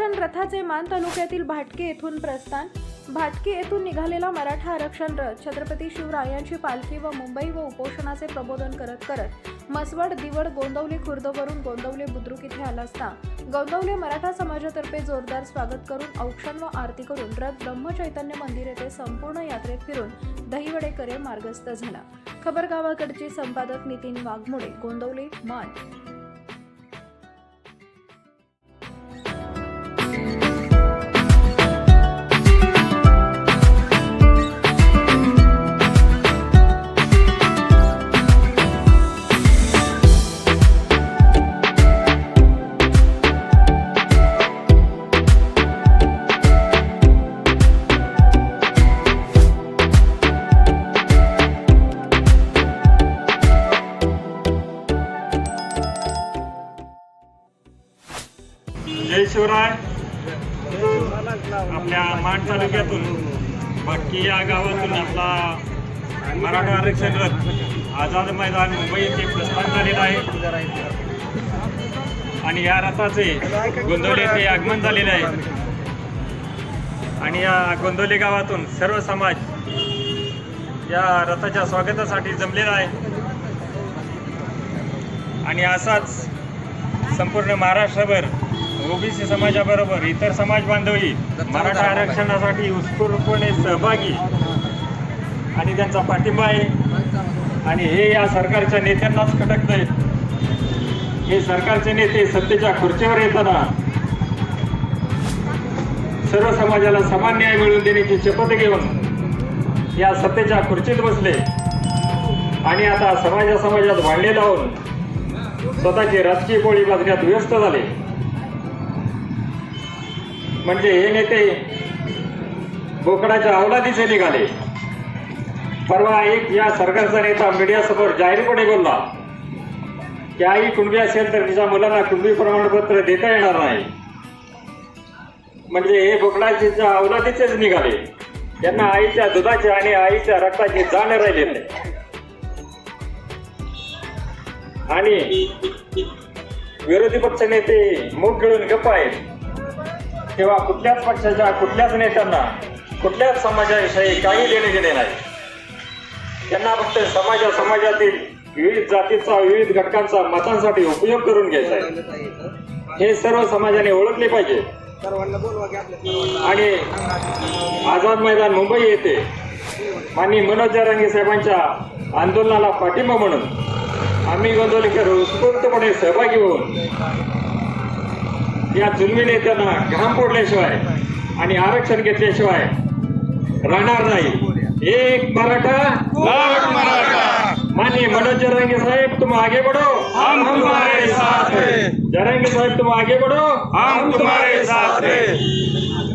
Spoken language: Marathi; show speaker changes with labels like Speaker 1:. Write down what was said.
Speaker 1: रथाचे मान तालुक्यातील भाटके येथून प्रस्थान. भाटके येथून निघालेला मराठा आरक्षण रथ छत्रपती शिवराय यांची पालखी व मुंबई व उपोषणाचे प्रबोधन करत करत मसवड दिवड गोंदवली खुर्दवरून गोंदवले बुद्रुक इथे आला असता. गोंदवले मराठा समाजातर्फे जोरदार स्वागत करून औक्षण व आरती करून रथ ब्रह्मचैतन्य मंदिर येथे संपूर्ण यात्रेत फिरून दहिवडेकरे मार्गस्थ झाला. खबर गावाकडचे संपादक नितीन वाघमोडे गोंदवले मान
Speaker 2: जय शिवराय. आपल्या माण तालुक्यातून भटकी या गावातून आपला मराठा आरक्षण रथ आझाद मैदान मुंबई येथे प्रस्थान झालेलं आहे. आणि या रथाचे गोंदवले येथे आगमन झालेले आहे. आणि या गोंदवले गावातून सर्व समाज या रथाच्या स्वागतासाठी जमलेला आहे. आणि असाच संपूर्ण महाराष्ट्रभर ओबीसी समाजाबरोबर इतर समाज बांधवही मराठा आरक्षणासाठी उत्स्फूर्तपणे सहभागी आणि त्यांचा पाठिंबा आहे. आणि हे या सरकारच्या नेत्यांनाच खटकत आहेत हे सरकारचे नेते सत्तेच्या खुर्चीवर येताना सर्व समाजाला समान न्याय मिळवून देण्याची शपथ घेऊन या सत्तेच्या खुर्चीत बसले. आणि आता समाजा समाजात भांडले लावून स्वतःची राजकीय गोळी बाजण्यात व्यस्त झाले. म्हणजे हे नेते बोकडाच्या अवलादीचे निघाले. परवा एक या सरकारचा नेता मीडियासमोर जाहीरपणे बोलला की आई कुणबी असेल तर तिच्या मुलांना कुणबी प्रमाणपत्र देता येणार नाही. म्हणजे हे बोकडाचे अवलादीचेच निघाले. त्यांना आईच्या दुधाची आणि आईच्या रक्ताची जाण राहिले नाही आणि विरोधी पक्ष नेते मूग गिळून गप्प आहेत. तेव्हा कुठल्याच पक्षाच्या कुठल्याच नेत्यांना कुठल्याच समाजाविषयी काही देणे घेणे नाही. त्यांना फक्त समाजा समाजातील विविध जातीचा विविध घटकांचा मतांसाठी उपयोग करून घ्यायचा आहे. हे सर्व समाजाने ओळखले पाहिजे. आणि आझाद मैदान मुंबई येथे माननीय मनोज जरांगे साहेबांच्या आंदोलनाला पाठिंबा म्हणून आम्ही गोंदवलेकर उत्स्फूर्तपणे सहभागी होऊन या जुलमी नेत्यांना घाम फोडल्याशिवाय आणि आरक्षण घेतल्याशिवाय राहणार नाही. एक
Speaker 3: मराठा
Speaker 2: माननीय मनोज जरांगे साहेब तुम आगे बढ़ो.
Speaker 3: हम तुम्हारे साथ हैं.
Speaker 2: जरांगे साहेब तुम आगे बढ़ो.
Speaker 3: हम तुम्हारे साथ हैं.